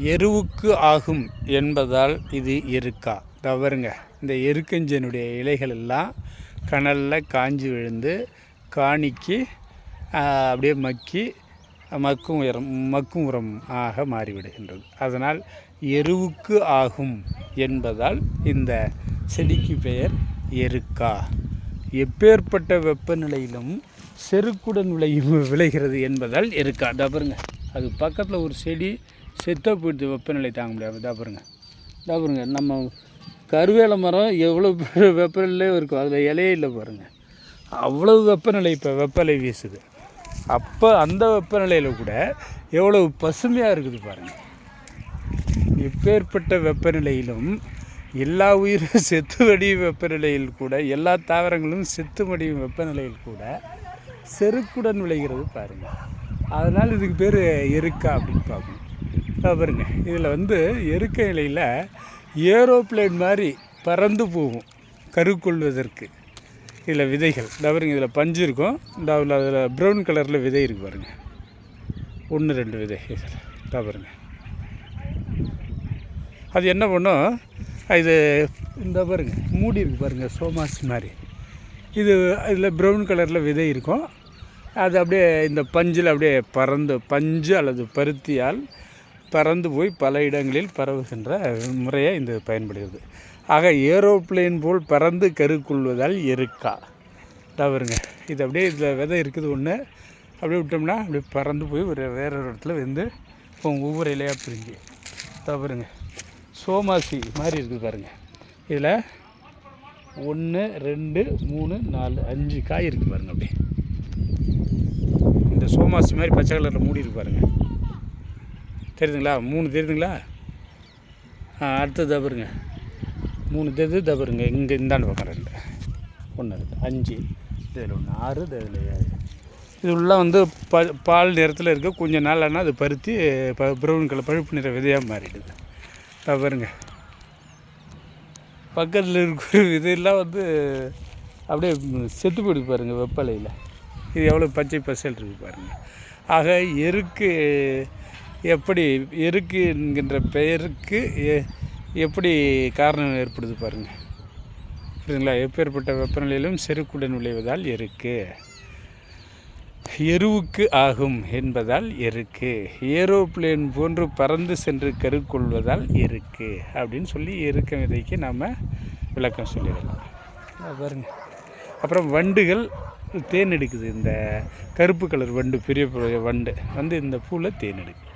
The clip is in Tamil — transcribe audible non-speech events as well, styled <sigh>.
எருவுக்கு ஆகும் என்பதால் இது எருக்கா? தவறுங்க இந்த எருக்கஞ்சனுடைய இலைகள் எல்லாம் கனலில் காஞ்சி விழுந்து காணிக்கு அப்படியே மக்கி மக்கும் உரம் மக்கும் உரம் ஆக மாறிவிடுகின்றது. அதனால் எருவுக்கு ஆகும் என்பதால் இந்த செடிக்கு பெயர் எருக்கா. எப்பேற்பட்ட வெப்பநிலையிலும் செருக்குடன் விளையும் விளைகிறது என்பதால் எருக்கா. இதா அது பக்கத்தில் ஒரு செடி செத்த போயிடுது வெப்பநிலை தாங்க முடியாது. இதா பாருங்க. இதா பாருங்க. நம்ம கருவேல மரம் எவ்வளோ பெரிய இருக்கும். அதில் இலையே இல்லை பாருங்கள் அவ்வளவு வெப்பநிலை இப்போ வெப்பநிலை வீசுது. அப்போ அந்த வெப்பநிலையில் கூட எவ்வளவு பசுமையாக இருக்குது பாருங்கள் எப்பேற்பட்ட வெப்பநிலையிலும் எல்லா உயிரும் <laughs> செத்து வடியும் வெப்பநிலையில் கூட எல்லா தாவரங்களும் செத்து மடியும் வெப்பநிலையில் கூட செருக்குடன் விளைகிறது பாருங்கள் அதனால் இதுக்கு பேர் எருக்கா அப்படின்னு பார்க்கணும். பாருங்க. இதில் வந்து எருக்க இலையில் ஏரோப்ளேன் மாதிரி பறந்து போகும் கருக்கொள்வதற்கு இதில் விதைகள். டபருங்க பாருங்க இதில் பஞ்சு இருக்கும். இந்த அதில் ப்ரௌன் கலரில் விதை இருக்கு பாருங்கள் ஒன்று ரெண்டு விதை இதில் பாருங்க. அது என்ன பண்ணும்? இது இந்த பாருங்க மூடி இருக்கு பாருங்க சோமாஸ் மாதிரி. இது இதில் ப்ரௌன் கலரில் விதை இருக்கும். அது அப்படியே இந்த பஞ்சில் அப்படியே பறந்து பஞ்சு அல்லது பருத்தியால் பறந்து போய் பல இடங்களில் பரவுகின்ற முறையை இந்த பயன்படுகிறது. ஆக ஏரோப்ளேன் போல் பறந்து கருக்கொள்வதால் எருக்கா? தவறுங்க இது அப்படியே இதில் விதை இருக்குது ஒன்று அப்படியே விட்டோம்னா அப்படியே பறந்து போய் ஒரு வேற ஒரு இடத்துல வந்து ஒவ்வொரு இலையாக பிரிஞ்சு. தவறுங்க சோமாசி மாதிரி இருக்குது பாருங்கள் இதில் ஒன்று ரெண்டு மூணு நாலு அஞ்சு காய் இருக்குது பாருங்கள் அப்படியே. இந்த சோமாசி மாதிரி பச்சை கலரில் மூடி இருக்கு பாருங்கள் தெரியுதுங்களா? மூணு தெரியுதுங்களா? ஆ அடுத்தது தபருங்க மூணு தெரியுது தபருங்க இங்கே இந்தாண்டு பக்கம் ரெண்டு. ஒன்று இருக்குது அஞ்சு. இதில் ஒன்று ஆறு இதில் ஏழு. இது உள்ள வந்து ப பால் நிறத்தில் இருக்க. கொஞ்சம் நாள் ஆனால் அது பருத்தி ப ப்ரௌன் கலர் பழுப்பு நிற விதையாக மாறிடுது. தவறுங்க. பக்கத்தில் இருக்கிற இதெல்லாம் வந்து அப்படியே செத்து போயிடுது பாருங்கள் வெப்பலையில். இது எவ்வளோ பச்சை பசல் இருக்குது பாருங்கள் ஆக எருக்கு எப்படி எருக்கு என்கின்ற பெயருக்கு எ- எப்படி காரணம் ஏற்படுது பாருங்கள் புரியுதுங்களா? எப்பேற்பட்ட வெப்பநிலையிலும் செருக்குடன் விளைவதால் எருக்கு எருவுக்கு ஆகும் என்பதால் எருக்கு ஏரோப்ளேன் போன்று பறந்து சென்று கருக்கொள்வதால் எருக்கு அப்படின்னு சொல்லி எருக்க விதைக்கு நாம் விளக்கம் சொல்லிடலாம். பாருங்க. அப்புறம் வண்டுகள் தேன் எடுக்குது. இந்த கருப்பு கலர் வண்டு பெரிய பெரிய வண்டு. வந்து இந்த பூவில் தேன் எடுக்குது.